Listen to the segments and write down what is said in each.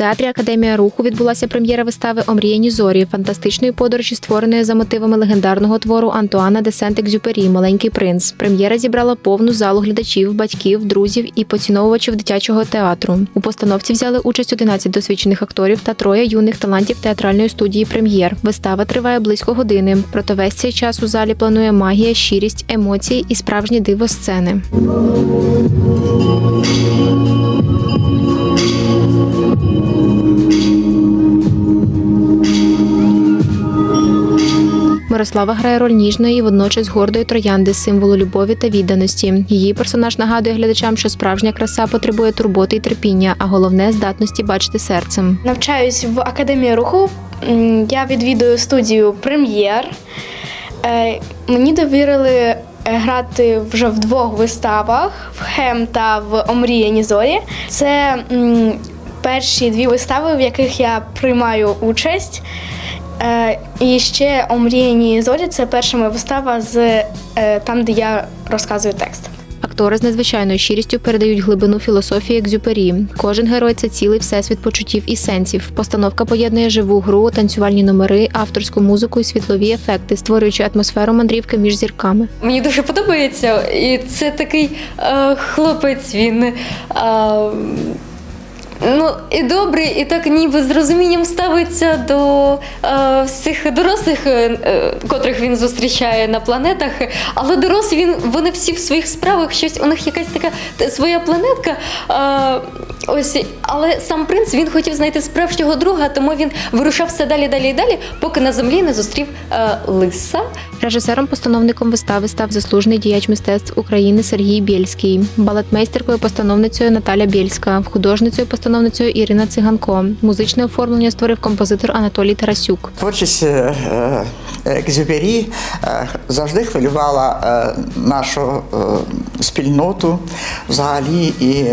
театрі Академія руху відбулася прем'єра вистави Омріяні зорі, фантастичної подорожі, створеної за мотивами легендарного твору Антуана де Сент-Екзюпері Маленький принц. Прем'єра зібрала повну залу глядачів, батьків, друзів і поціновувачів дитячого театру. У постановці взяли участь 11 досвідчених акторів та троє юних талантів театральної студії Прем'єр. Вистава триває близько години. Проте весь цей час у залі планує магія, щирість, емоції і справжнє диво сцени. Мирослава грає роль ніжної і водночас гордої троянди, символу любові та відданості. Її персонаж нагадує глядачам, що справжня краса потребує турботи і терпіння, а головне здатності бачити серцем. Навчаюсь в академії руху. Я відвідую студію Прем'єр. Е, Мені довірили е, грати вже в двох виставах в Хем та в Омріяні зорі. Це перші дві вистави, в яких я приймаю участь. Е, І ще Омріяні зорі це перша моя вистава з е, там, де я розказую текст. Актори з надзвичайною щирістю передають глибину філософії екзюпері. Кожен герой це цілий всесвіт почуттів і сенсів. Постановка поєднує живу гру, танцювальні номери, авторську музику і світлові ефекти, створюючи атмосферу мандрівки між зірками. Мені дуже подобається, і це такий е, хлопець. Він е, ну, і добрий, і так ніби з розумінням ставиться до е, всіх дорослих, е, е, котрих він зустрічає на планетах. Але дорослі він вони всі в своїх справах щось. У них якась така своя планетка. Е, ось, але сам принц він хотів знайти справжнього друга, тому він вирушав все далі, далі і далі, поки на землі не зустрів е, лиса. Режисером-постановником вистави став заслужений діяч мистецтв України Сергій Бєльський, балетмейстеркою постановницею Наталя Бєльська, художницею постановницею Ірина Циганко. Музичне оформлення створив композитор Анатолій Тарасюк. Творчість е, е, Екзюпері е, завжди хвилювала нашу спільноту взагалі, і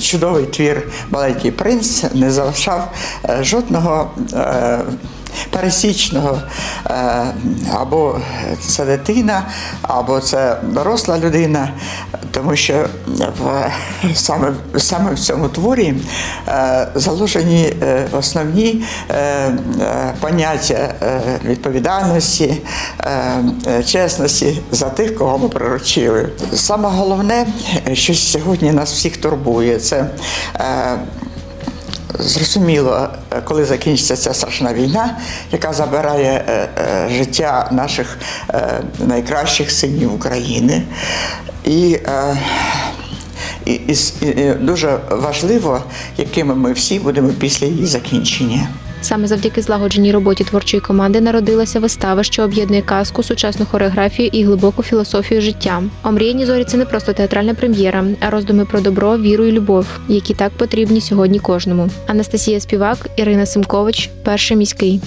чудовий твір Маленький принц не залишав жодного. Пересічного е, або це дитина, або це доросла людина, тому що в, саме, саме в цьому творі е, заложені е, основні поняття відповідальності, чесності за тих, кого ми приручили. Саме головне, що сьогодні нас всіх турбує, це Зрозуміло, е, коли закінчиться ця страшна війна, яка забирає е, е, життя наших найкращих синів України. І, і, і і дуже важливо, якими ми всі будемо після її закінчення. Саме завдяки злагодженій роботі творчої команди народилася вистава, що об'єднує казку, сучасну хореографію і глибоку філософію життя. Омріяні зорі це не просто театральна прем'єра, а роздуми про добро, віру і любов, які так потрібні сьогодні кожному. Анастасія Співак, Ірина Симкович, перший міський.